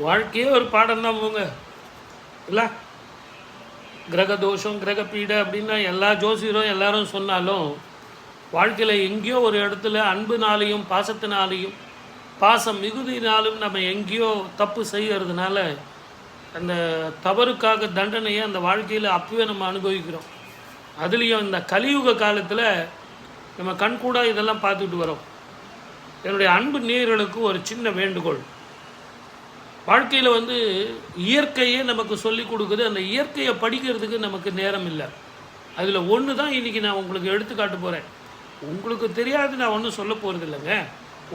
வாழ்க்கையே ஒரு பாடம் தான் போங்க. இல்லை? கிரக தோஷம் கிரக பீடை அப்படின்னா எல்லா ஜோசியரும் எல்லாரும் சொன்னாலும் வாழ்க்கையில் எங்கேயோ ஒரு இடத்துல அன்புனாலையும் பாசத்தினாலையும் பாசம் மிகுதினாலும் நம்ம எங்கேயோ தப்பு செய்கிறதுனால அந்த தவறுக்காக தண்டனையை அந்த வாழ்க்கையில் அப்பவே நம்ம அனுபவிக்கிறோம். அதுலேயும் இந்த கலியுக காலத்தில் நம்ம கண்கூடாக இதெல்லாம் பார்த்துட்டு வரோம். என்னுடைய அன்பு நேயர்களுக்கு ஒரு சின்ன வேண்டுகோள். வாழ்க்கையில் வந்து இயற்கையே நமக்கு சொல்லி கொடுக்குது. அந்த இயற்கையை படிக்கிறதுக்கு நமக்கு நேரம் இல்லை. அதில் ஒன்று தான் இன்றைக்கி நான் உங்களுக்கு எடுத்துக்காட்டு போகிறேன் உங்களுக்கு தெரியாது நான் ஒன்றும் சொல்ல போகிறது இல்லைங்க.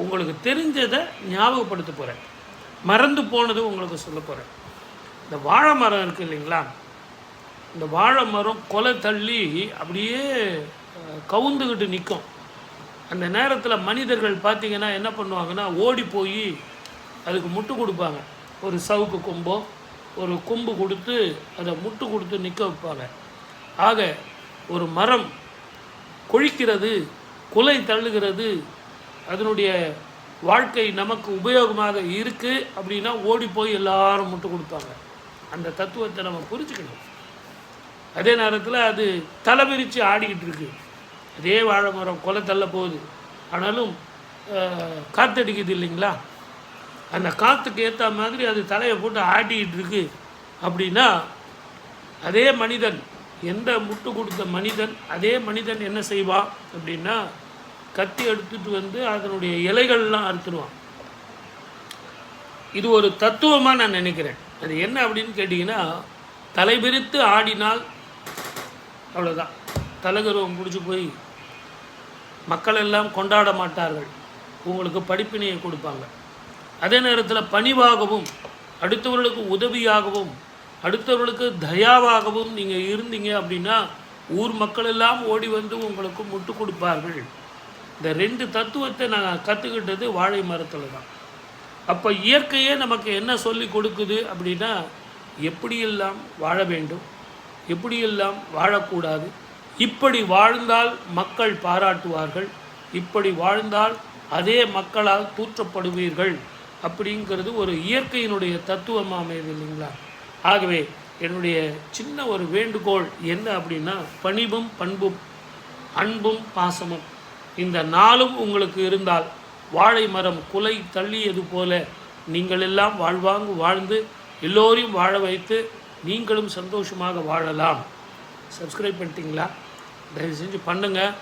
உங்களுக்கு தெரிஞ்சதை ஞாபகப்படுத்த போகிறேன் மறந்து போனது உங்களுக்கு சொல்ல போகிறேன் இந்த வாழை மரம் இருக்குது இல்லைங்களா? இந்த வாழை மரம் கொலை தள்ளி அப்படியே கவுந்துக்கிட்டு நிற்கும் அந்த நேரத்தில் மனிதர்கள் பார்த்தீங்கன்னா என்ன பண்ணுவாங்கன்னா ஓடி போய் அதுக்கு முட்டு கொடுப்பாங்க. ஒரு சவுக்கு கும்போ ஒரு கும்பு கொடுத்து அதை முட்டு கொடுத்து நிற்க வைப்பாங்க. ஆக ஒரு மரம் கொழிக்கிறது குலை தள்ளுகிறது அதனுடைய வாழ்க்கை நமக்கு உபயோகமாக இருக்குது அப்படின்னா ஓடி போய் எல்லாரும் முட்டு கொடுப்பாங்க. அந்த தத்துவத்தை நம்ம புரிஞ்சுக்கணும். அதே நேரத்தில் அது தலை பிரித்து ஆடிக்கிட்டு இருக்கு. அதே வாழை மரம் கொலை தள்ள போகுது. ஆனாலும் காத்தடிக்குது இல்லைங்களா? அந்த காற்றுக்கு ஏற்ற மாதிரி அது தலையை போட்டு ஆட்டிக்கிட்டு இருக்கு. அப்படின்னா அதே மனிதன் எந்த முட்டு கொடுத்த மனிதன் அதே மனிதன் என்ன செய்வான் அப்படின்னா கத்தி எடுத்துட்டு வந்து அதனுடைய இலைகள்லாம் அறுத்துடுவான் இது ஒரு தத்துவமாக நான் நினைக்கிறேன். அது என்ன அப்படின்னு கேட்டிங்கன்னா தலைபிரித்து ஆடினால் அவ்வளோதான் தலைகருவம் பிடிச்சி போய் மக்கள் எல்லாம் கொண்டாட மாட்டார்கள். உங்களுக்கு படிப்பினையை கொடுப்பாங்க. அதே நேரத்தில் பணிவாகவும் அடுத்தவர்களுக்கு உதவியாகவும் அடுத்தவர்களுக்கு தயாவாகவும் நீங்கள் இருந்தீங்க அப்படின்னா ஊர் மக்கள் எல்லாம் ஓடி வந்து உங்களுக்கு முட்டு கொடுப்பார்கள். இந்த ரெண்டு தத்துவத்தை நான் கற்றுக்கிட்டது வாழை மரத்தில் தான். அப்போ இயற்கையே நமக்கு என்ன சொல்லி கொடுக்குது அப்படின்னா எப்படியெல்லாம் வாழ வேண்டும் எப்படியெல்லாம் வாழக்கூடாது இப்படி வாழ்ந்தால் மக்கள் பாராட்டுவார்கள் இப்படி வாழ்ந்தால் அதே மக்களால் தூற்றப்படுவீர்கள். அப்படிங்கிறது ஒரு இயற்கையினுடைய தத்துவமாக அமையுது இல்லைங்களா? ஆகவே என்னுடைய சின்ன ஒரு வேண்டுகோள் என்ன அப்படின்னா பணிவும் பண்பும் அன்பும் பாசமும் இந்த நாளும் உங்களுக்கு இருந்தால் வாழை மரம் குலை தள்ளியது போல நீங்கள் எல்லாம் வாழ்வாங்கு வாழ்ந்து எல்லோரையும் வாழ வைத்து நீங்களும் சந்தோஷமாக வாழலாம். சப்ஸ்கிரைப் பண்ணிட்டீங்களா? தயவு செஞ்சு பண்ணுங்கள்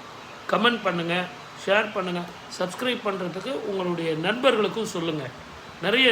கமெண்ட் பண்ணுங்கள் ஷேர் பண்ணுங்கள் சப்ஸ்கிரைப் பண்ணுறதுக்கு உங்களுடைய நண்பர்களுக்கும் சொல்லுங்கள் நிறைய